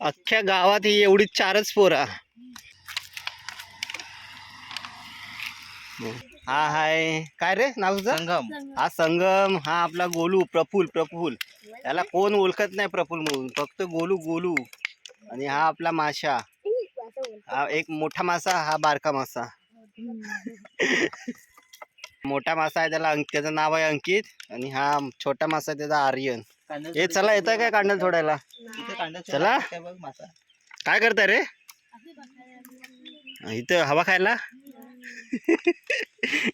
अख्ख्या गावात ही एवढी चारच पोरा. हा हाय. काय रे नाव तुझं? संगम. हा संगम. हा आपला गोलू प्रफुल प्रफुल. त्याला कोण ओळखत नाही प्रफुल म्हणून. फक्त गोलू गोलू. आणि हा आपला माशा. हा एक मोठा मासा हा बारका मासा. मोठा मासा आहे त्याला त्याचं नाव आहे अंकित. आणि हा छोटा मासा आहे त्याचा आर्यन. हे चला येत काय कांडल सोडायला? चला. बघ मासा काय करताय रे? इथं हवा खायला?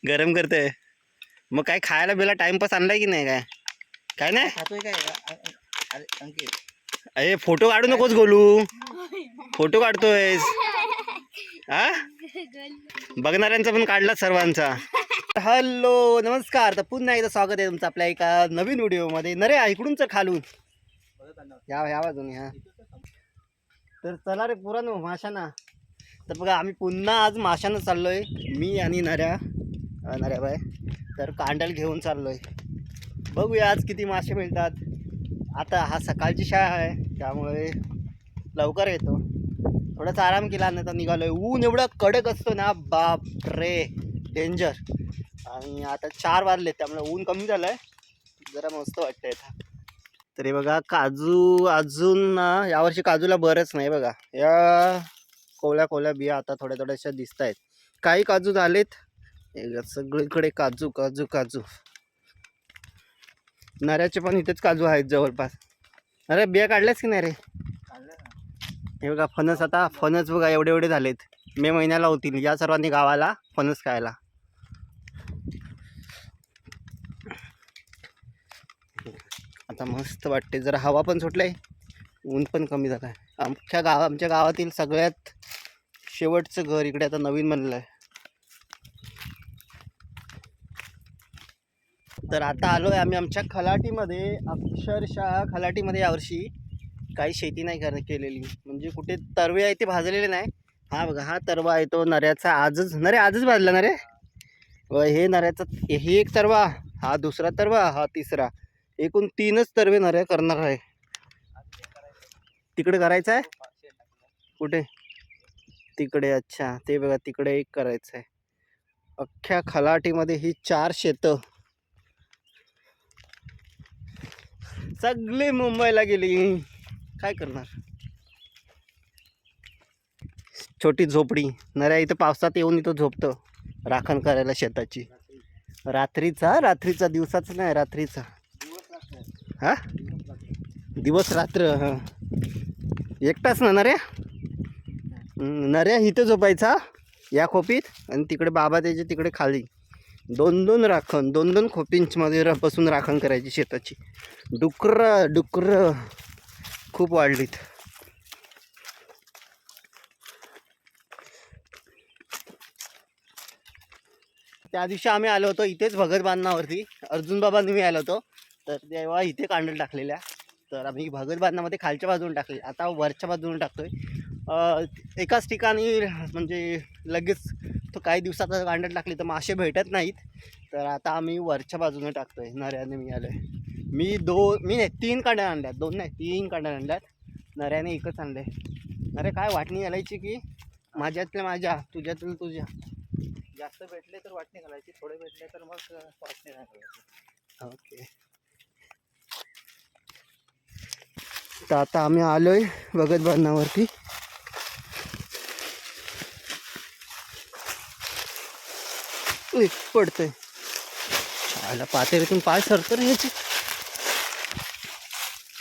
गरम करते मग काय खायला बिला टाइमपास आणलाय की नाही काय? काय नाही? काय? अरे फोटो काढू नकोस गोलू. फोटो काढतोयस. हा? बघणाऱ्यांचा पण काढला सर्वांचा. हॅलो नमस्कार. तर पुन्हा एकदा स्वागत आहे तुमचं आपल्या एका नवीन व्हिडिओमध्ये. नरे इकडून तर खालून. या या बाजूने हा. तर चला रे पुरानो माशाना. तर बघा आम्ही पुन्हा आज माशानं चाललोय. मी आणि नऱ्या. अं, नऱ्या बाय. तर कांडल घेऊन चाललोय. बघूया आज किती मासे मिळतात. आता हा सकाळची शाळा आहे त्यामुळे लवकर येतो. थोडासा आराम केला नाही तर निघालोय. ऊन एवढं कडक असतो ना बाप रे डेंजर आणि आता चार वाजले त्यामुळे ऊन कमी झालं आहे जरा मस्त वाटतंय आता. तरी बघा काजू अजून ना यावर्षी काजूला बरंच नाही बघा. या कोवळ्या कोवळ्या बिया आता थोड्या थोड्याशा दिसत आहेत काही काजू झालेत. सगळीकडे काजू काजू काजू. नऱ्याचे पण इथेच काजू आहेत जवळपास. अरे बिया काढल्यास की नाही रे? हे बघा फणस आता फणस बघा एवढे एवढे झालेत. मे महिन्याला होतील. या सर्वांनी गावाला फणस खायला. आता मस्त वाटते जरा हवा पण सुटले ऊन पण कमी झालं आहे आमच्या गाव आमच्या गावातील सगळ्यात शेवटचं घर इकडे आता नवीन बनलं आहे तर आता आलो आहे आम्ही आमच्या खलाटीमध्ये अक्षरशः खलाटीमध्ये यावर्षी. काही शेती नाही कर केलेली. म्हणजे कुठे तरवे आहे ते भाजलेले नाही. हा बघा हा तरवा आहे तो नऱ्याचा आजच नरे आजच भाजला ना रे? व हे नऱ्याचा हे एक तरवा हा दुसरा तरवा हा तिसरा. एकूण तीनच तरवे नऱ्या करणार आहे. तिकडे करायचं आहे? कुठे? तिकडे अच्छा. ते बघा तिकडे एक करायचं आहे अख्ख्या खलाटीमध्ये ही चार शेतं. सगळी मुंबईला गेली. काय करणार? छोटी झोपडी. नऱ्या इथं पावसात येऊन इथं झोपतं. राखण करायला शेताची. रात्रीचा रात्रीचा दिवसाच नाही रात्रीचा. हा? दिवस रात्र एकटाच ना नऱ्या? नऱ्या इथं झोपायचा या खोपीत आणि तिकडे बाबा त्याचे तिकडे खाली. दोन दोन राखण दोन दोन खोपींमध्ये र बसून राखण करायची शेताची. डुकर डुकर. खूप वाढलीत. त्या दिवशी आम्ही आलो होतो इथेच भगत बांधणावरती. अर्जुन बाबांनी मी आलो होतो. तर तेव्हा इथे कांडल टाकलेल्या. तर आम्ही भगत बांधणामध्ये खालच्या बाजूने टाकले. आता वरच्या बाजूने टाकतोय. एकाच ठिकाणी म्हणजे लगेच तो काही दिवसात कांडल टाकली तर मासे भेटत नाहीत. तर आता आम्ही वरच्या बाजूने टाकतोय. नऱ्याने मी आलो आहे मी दो मी नाही तीन काड्या आणल्यात. दोन नाही तीन काड्या आणल्यात. नऱ्याने एकच आणले. अरे काय वाटणी घालायची की? माझ्यातल्या माझ्या तुझ्यातल्या तुझ्या. जास्त भेटले तर वाटणी घालायची थोडे भेटले तर मग वाटणी नाही घालायची. ओके. तर आता आम्ही आलोय भगत बांधण्यावरती उई, पडतंय. छायला पातेरीतून पाय सरतो रे ह्याची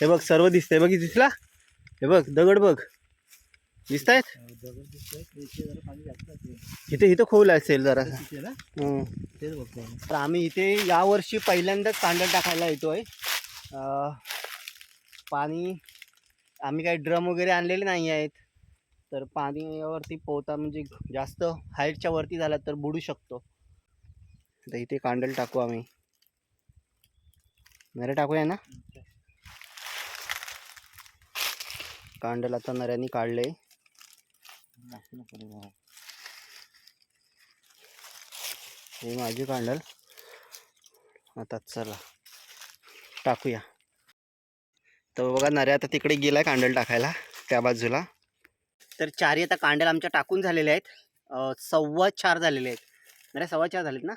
हे बघ सर्व दिसतंय. बघ दिसला? हे बघ दगड बघ. दिसत आहेत इथे इथं खोल असेल जरा. तर आम्ही इथे यावर्षी पहिल्यांदाच कांदा टाकायला येतोय. आहे पाणी आम्ही काही ड्रम वगैरे आणलेले नाही आहेत. तर पाणीवरती पोहता म्हणजे जास्त हाईटच्या वरती झाला तर बुडू शकतो. तर इथे कांडल टाकू आम्ही. नरे टाकूया ना? कांडल आता नऱ्याने काढले हे माझी कांडल. आता चला. टाकूया. तर बघा नऱ्या आता तिकडे गेला कांडल टाकायला त्या बाजूला. तर चारही आता कांडल आमच्या टाकून झालेले आहेत. सव्वा चार झालेले आहेत. नऱ्या सव्वा चार झालेत ना?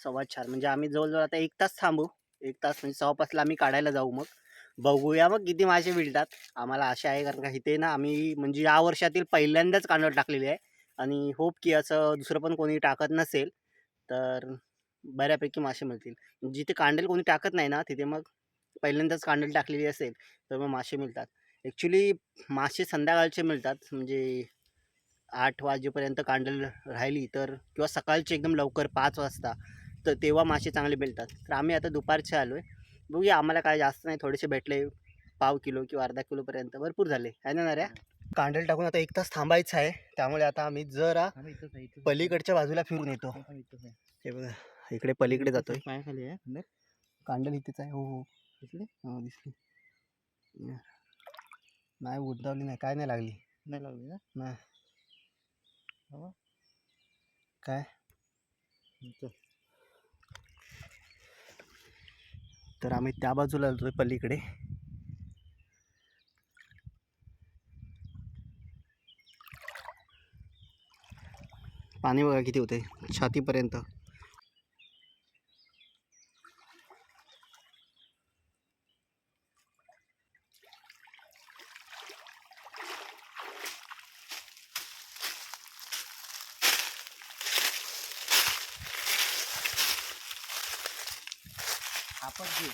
सव्वा चार. म्हणजे आम्ही जवळजवळ आता एक तास थांबू. एक तास म्हणजे सव्वा पाचला आम्ही काढायला जाऊ मग. बघूया मग किती मासे मिळतात. आम्हाला आशा आहे कारण का इथे ना आम्ही म्हणजे या वर्षातील पहिल्यांदाच कांडळ टाकलेली आहे. आणि होप की असं दुसरं पण कोणी टाकत नसेल तर बऱ्यापैकी मासे मिळतील. जिथे कांडेल कोणी टाकत नाही ना तिथे मग पहिल्यांदाच कांडेल टाकलेली असेल तर मग मासे मिळतात. ॲक्च्युली मासे संध्याकाळचे मिळतात म्हणजे आठ वाजेपर्यंत कांडल राहिली तर किंवा सकाळची एकदम लवकर पाच वाजता तर तेव्हा मासे चांगले मिळतात. तर आम्ही आता दुपारचे आलो आहे बघूया आम्हाला काय जास्त नाही थोडेसे भेटले पाव किलो किंवा अर्धा किलोपर्यंत भरपूर झाले. आहे ना रे कांडल टाकून आता एक तास थांबायचं आहे त्यामुळे आता आम्ही जरा. पलीकडच्या बाजूला फिरून येतो. इथंच आहे. हे बघा इकडे पलीकडे जातोय. पायाखाली आहे? कांडल इथेच आहे हो हो. दिसली? हो. नाही उद्दावली नाही काय नाही लागली. नाही लागली ना? नाही. हो. काय चल. तर आम्ही त्या बाजूला आलो पलीकडे. पाणी बघा किती होते छातीपर्यंत. आपण घे.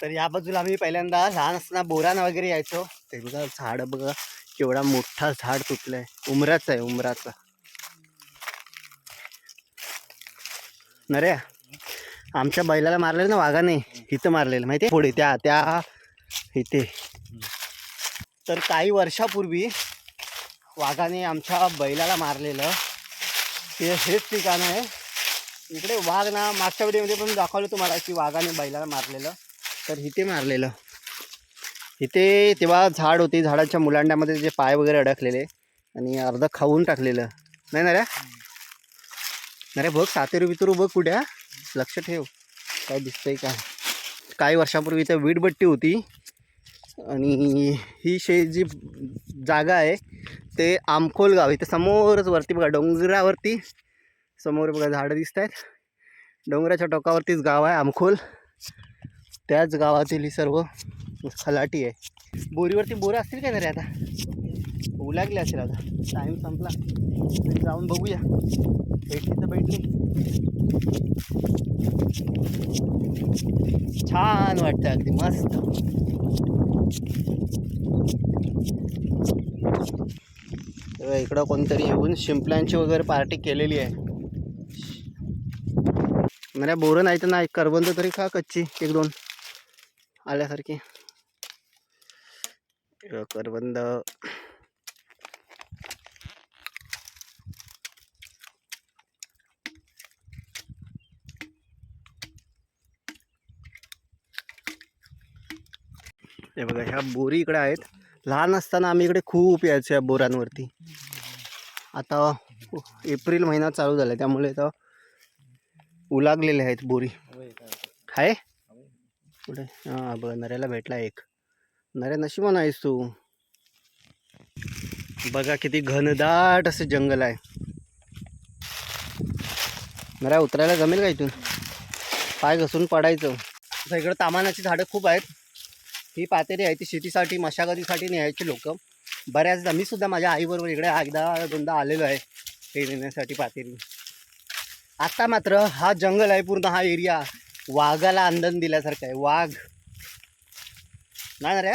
तर या बाजूला आम्ही पहिल्यांदा लहान असताना बोरान वगैरे यायचो. ते बघा झाड बघा केवढा मोठा झाड तुटलंय. उमराचं आहे उमराचं. नरे आमच्या बैलाला मारलेलं ना वाघाने? इथं मारलेलं माहिती पुढे त्या त्या इथे. तर काही वर्षापूर्वी वाघाने आमच्या बैलाला मारलेलं. ते हेच ठिकाण आहे. इकडे वाघ ना मागच्या व्हिडिओमध्ये पण दाखवलं तुम्हाला की वाघाने बैलाला मारलेलं. तर इथे मारलेलं. इथे तेव्हा झाड होती. झाडाच्या मुलांड्यामध्ये जे पाय वगैरे अडकलेले आणि अर्ध खाऊन टाकलेलं. नाही ना रे? ना बघ सातेरू बितरू बघ कुठे लक्ष ठेव. काय दिसतंय का काही वर्षापूर्वी इथं वीटभट्टी होती. आणि ही शे जी जागा आहे ते आमखोल गाव इथं समोरच वरती बघा डोंगरावरती समोर बघा झाडं दिसत आहेत डोंगराच्या टोकावरतीच गाव आहे आमखोल. त्याच गावातील ही सर्व खलाटी आहे. बोरीवरती बोरं असतील काय तरी आता? उलागले असेल आता. टाईम संपला. जाऊन बघूया. भेटली तर भेटली. छान वाटतं अगदी मस्त. तेव्हा इकडं कोणतरी येऊन शिंपल्यांची वगैरे पार्टी केलेली आहे. मला बोरं नाही तर नाही करबंद तरी खा कच्ची एक दोन. आल्यासारखी. करबंद हे बघा ह्या बोरी इकडे आहेत. लहान असताना आम्ही इकडे खूप यायचो या बोरांवरती. आता एप्रिल महिना चालू झाला त्यामुळे आता उलागलेले आहेत बोरी. आहे कुठे? हां बघा नऱ्याला भेटला एक. नऱ्या नशिबान आहेस तू. बघा किती घनदाट असं जंगल आहे. नऱ्या उतरायला जमेल का इथून? पाय घसून पडायचं. इकडं तामानाची झाडं खूप आहेत. ही पातेरी आहे ती शेतीसाठी मशागतीसाठी न्यायची लोक. बऱ्याचदा मी सुद्धा माझ्या आईबरोबर इकडे एकदा दोनदा आलेलो आहे. हे नेण्यासाठी पातेरी आत्ता मात्र हा जंगल आहे पूर्ण हा एरिया. वाघाला आंदण दिल्यासारखं आहे. वाघ. नाही ना रे?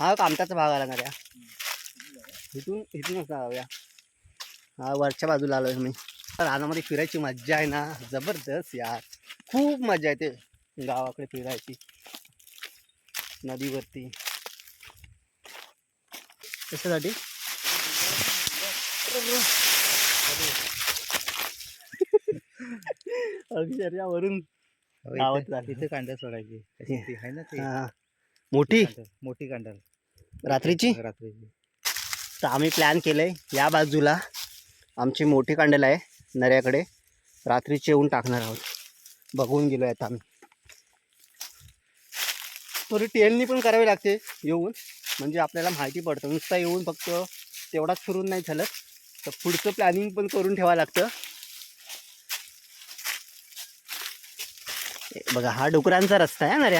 हा कामताचा भाग आला ना रे? इथून इथूनच जाऊया. हा वरच्या बाजूला आलो मी रानामध्ये फिरायची मज्जा आहे ना. जबरदस्त यार. खूप मजा येते गावाकडे फिरायची. नदीवरती. कशासाठी? गावात इथे- झालं. इथे कांदा सोडायची. ती आहे ना ती. हा. मोठी? मोठी कांडल रात्रीची? रात्रीची. तर आम्ही प्लॅन केलं आहे या बाजूला आमची मोठी कांडल आहे नऱ्याकडे. रात्रीची येऊन टाकणार आहोत. बघून गेलो आता आम्ही. थोडी टेलनी पण करावी लागते येऊन. म्हणजे आपल्याला माहिती पडतं. नुसता येऊन फक्त तेवढाच फिरून नाही झालं तर पुढचं प्लॅनिंग पण करून ठेवावं लागतं. बघा हा डुकरांचा रस्ता आहे ना रे.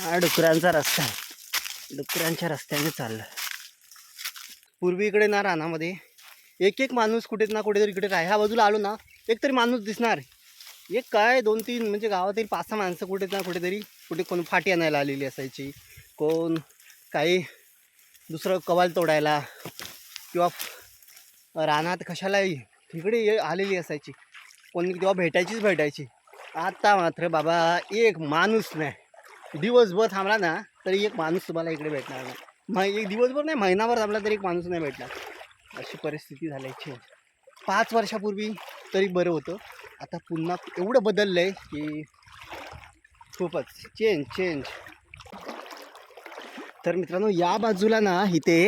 हा डुकरांचा रस्ता आहे. डुकरांच्या रस्त्याने चाललं. पूर्वी इकडे ना रानामध्ये एक एक माणूस कुठे ना कुठेतरी इकडे राह ह्या बाजूला आलो ना एक तरी माणूस दिसणार. एक काय दोन तीन म्हणजे गावातील पाच सहा माणसं कुठे ना कुठेतरी कुठे कोण फाटी आणायला आलेली असायची कोण काही दुसरं कवाल तोडायला किंवा रानात कशालाही तिकडे ये- आलेली असायची. कोणी तेव्हा भेटायचीच भेटायची. आत्ता मात्र बाबा एक माणूस नाही. दिवसभर थांबला ना तरी एक माणूस तुम्हाला इकडे भेटणार नाही. मग एक दिवसभर नाही महिनाभर थांबला तरी एक माणूस नाही भेटणार. अशी परिस्थिती झाल्याची पाच वर्षापूर्वी तरी बरं होतं. आता पुन्हा एवढं बदललं आहे की खूपच. चेंज चेंज तर मित्रांनो या बाजूला ना इथे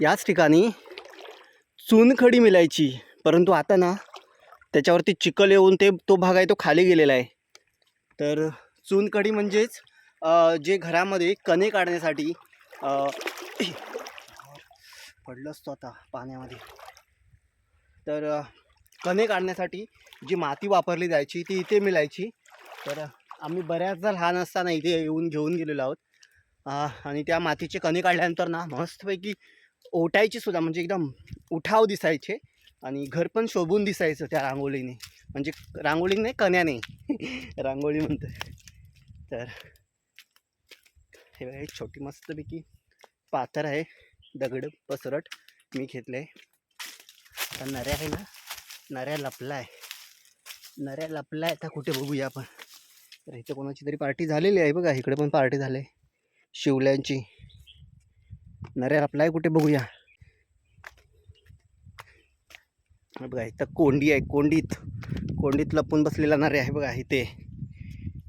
याच ठिकाणी चुनखडी मिळायची परंतु आता ना त्याच्यावरती चिखल येऊन ते तो भाग आहे तो खाली गेलेला आहे. तर चुनखडी म्हणजेच जे घरामध्ये कणे काढण्यासाठी पडलं असतो आता पाण्यामध्ये. तर कणे काढण्यासाठी जी माती वापरली जायची ती इथे मिळायची तर आम्ही बऱ्याचदा लहान असताना इथे येऊन घेऊन गेलेलो आहोत. आणि त्या मातीचे कणी काढल्यानंतर ना मस्तपैकी ओटायची सुद्धा म्हणजे एकदम उठाव दिसायचे आणि घर पण शोभून दिसायचं त्या रांगोळीने. म्हणजे रांगोळी नाही कण्याने. रांगोळी म्हणतो तर हे बघा एक छोटी मस्तपैकी पाथर आहे. दगड पसरट मी घेतलं आहे नऱ्या आहे ना नऱ्या लपला आहे नऱ्या लपला आहे आता कुठे बघूया आपण? तर इथे कोणाची तरी पार्टी झालेली आहे बघा. इकडे पण पार्टी झाली. शिवल्यांची. नऱ्या आपलाय कुठे बघूया? बघा इथं कोंडी आहे कोंडीत. कोंडीत लपून बसलेला नऱ्या आहे बघा इथे.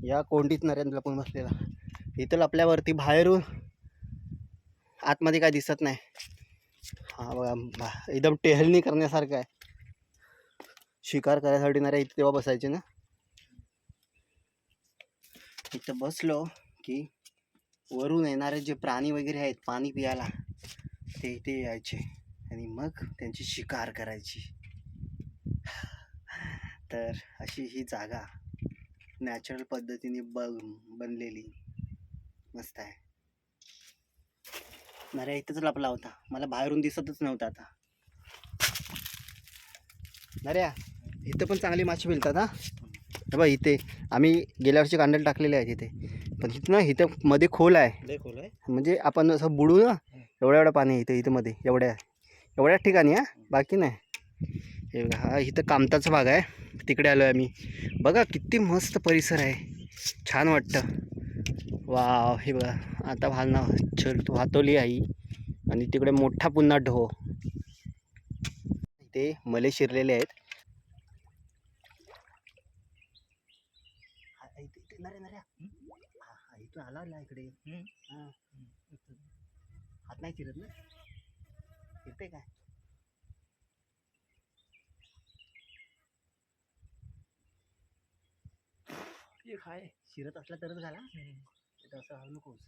या कोंडीत नऱ्यात लपून बसलेला. इथं लपल्यावरती बाहेरून आतमध्ये काय दिसत नाही. हा बघा बा- एकदम टेहलणी करण्यासारखं आहे. शिकार करायसाठी नऱ्या इथे तेव्हा बसायचे ना? इथं बसलो की वरून येणारे जे प्राणी वगैरे आहेत पाणी पियाला ते इथे यायचे. आणि मग त्यांची शिकार करायची. तर अशी ही जागा नॅचरल पद्धतीने ब बनलेली. मस्त आहे. नऱ्या इथंच लपला होता. मला बाहेरून दिसतच नव्हता आता. नऱ्या इथं पण चांगली मासे मिळतात हा? बघ इथे आम्ही गेल्या वर्षी कांडल टाकलेले आहेत इथे. पण इथं ना इथं मध्ये खोल आहे. लय खोल आहे? म्हणजे आपण असं बुडू ना एवढ्या एवढं पाणी इथं इथं मध्ये एवढ्या एवढ्या ठिकाणी हा? बाकी नाही. हे बघा हा इथं कामताचा भाग आहे. तिकडे आलो आहे आम्ही. बघा किती मस्त परिसर आहे. छान वाटतं. वा हे बघा आता वाहना चल वाहतवली आई. आणि तिकडे मोठा पुन्हा ढो. इथे मले शिरलेले आहेत हा, इथे- इथे नऱ्या नऱ्या हा आला इकडे. हा. हात नाही चिरत ना. चिरते काय? एक आहे शिरत असला तरच घाला. तर असं घालू नकोस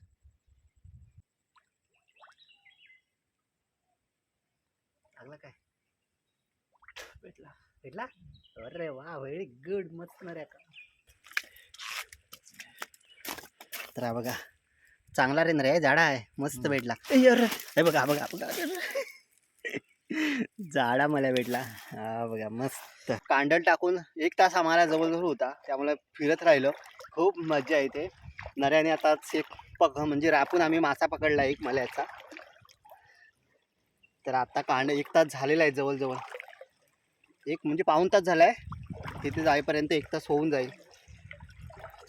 लागला काय? भेटला. भेटला? अरे वा व्हेरी गुड. मस्त नऱ्या का तर हा बघा. चांगला रे नऱ्या झाडा आहे. मस्त भेटला. हे बघा बघा बघा. जाडा मला भेटला. हा बघा मस्त. कांडल टाकून एक तास आम्हाला जवळजवळ होता. त्यामुळे फिरत राहिलो. खूप मजा येते. नऱ्याने आताच एक पग म्हणजे रापून आम्ही मासा पकडला एक मल्याचा. तर आता कांड एक तास झालेला आहे जवळजवळ. एक म्हणजे पाऊण तास झाला आहे तिथे जाईपर्यंत एक तास होऊन जाईल.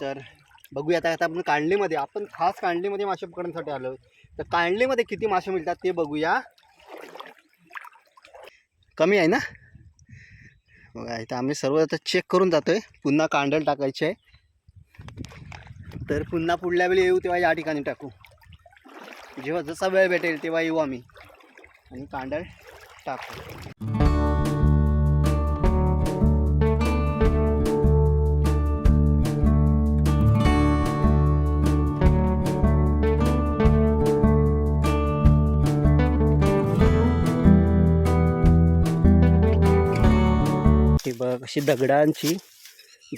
तर बघूया आता आता आपण कांडलीमध्ये आपण खास कांडलीमध्ये मासे पकडण्यासाठी आलो तर कांडलीमध्ये किती मासे मिळतात ते बघूया. कमी आहे ना? बघा इथं आम्ही सर्व आता चेक करून जातोय. पुन्हा कांडल टाकायचे आहे. तर पुन्हा पुढल्या वेळी येऊ तेव्हा या ठिकाणी टाकू. जेव्हा जसा वेळ भेटेल तेव्हा येऊ आम्ही. आणि कांडल टाकू. अशी दगडांची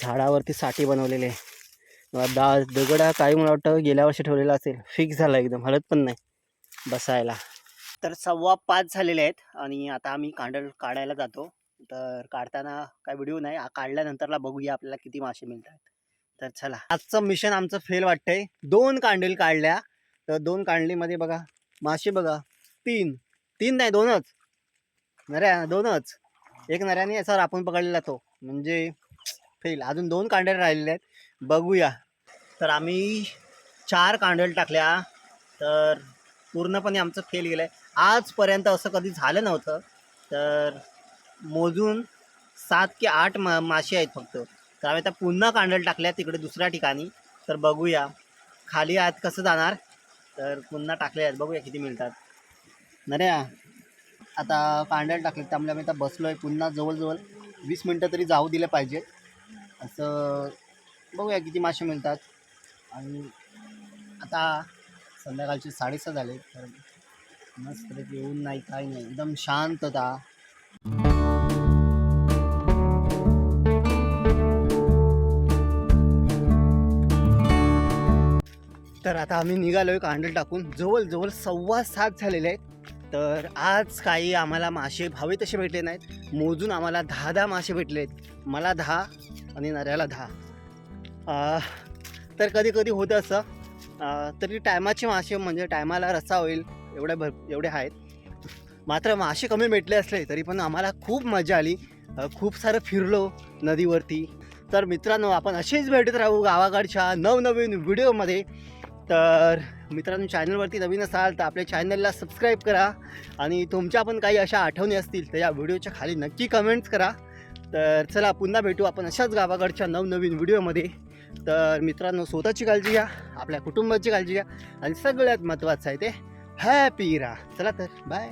झाडावरती साठी बनवलेले आहे. दा दगडा काही मला वाटतं गेल्या वर्षी ठेवलेला असेल. फिक्स झाला एकदम हलत पण नाही बसायला. तर सव्वा पाच झालेले आहेत आणि आता आम्ही कांडल काढायला जातो. तर काढताना काय व्हिडिओ नाही काढल्यानंतरला बघूया आपल्याला किती मासे मिळतात. तर चला. आजचं मिशन आमचं फेल वाटतंय. दोन कांडल काढल्या. तर दोन कांडलीमध्ये बघा मासे बघा. तीन. तीन नाही दोनच. नऱ्या दोनच. एक नऱ्याने याच्यावर आपण पकडलेला तो. म्हणजे फेल. अजून दोन कांडेल राहिलेले आहेत. बघूया. तर आम्ही चार कांडेल टाकल्या. तर पूर्णपणे आमचं फेल गेलं आहे आजपर्यंत असं कधी झालं नव्हतं. तर मोजून सात की आठ मा मासे आहेत फक्त. तर आम्ही आता पुन्हा कांडल टाकल्या तिकडे दुसऱ्या ठिकाणी. तर बघूया. खाली आत कसं जाणार? तर पुन्हा टाकले आहेत. बघूया किती मिळतात. नऱ्या आता कांड्याला टाकले त्यामुळे आम्ही आता बसलो आहे पुन्हा जवळजवळ. वीस मिनटं तरी जाऊ दिलं पाहिजे. असं बघूया किती मासे मिळतात. आणि आता संध्याकाळचे साडेसहा झाले तर मस्त येऊन नाही काही नाही. एकदम शांतता तर आता आम्ही निघालो आहे कांडल टाकून. जवळजवळ सव्वा सात झालेले आहेत. तर आज काही आम्हाला मासे हवे तसे भेटले नाहीत. मोजून आम्हाला दहा दहा मासे भेटले आहेत मला दहा आणि नऱ्याला दहा. तर कधी कधी होतं असं तरी टायमाचे मासे म्हणजे टायमाला रस्सा होईल एवढे भर एवढे आहेत. मात्र मासे कमी भेटले असले तरी पण आम्हाला खूप मजा आली. खूप सारं फिरलो नदीवरती. तर मित्रांनो आपण असेच भेटत राहू गावाकडच्या नवनवीन व्हिडिओमध्ये. तर मित्रांनो चॅनलवरती नवीन असाल तर आपल्या चॅनलला सबस्क्राईब करा आणि तुमच्या पण काही अशा आठवणी असतील तर या व्हिडिओच्या खाली नक्की कमेंट्स करा. तर चला पुन्हा भेटू आपण अशाच गावाकडच्या नवनवीन व्हिडिओमध्ये. तर मित्रांनो स्वतःची काळजी घ्या आपल्या कुटुंबाची काळजी घ्या आणि सगळ्यात महत्त्वाचं आहे ते हॅपी राहा. चला तर बाय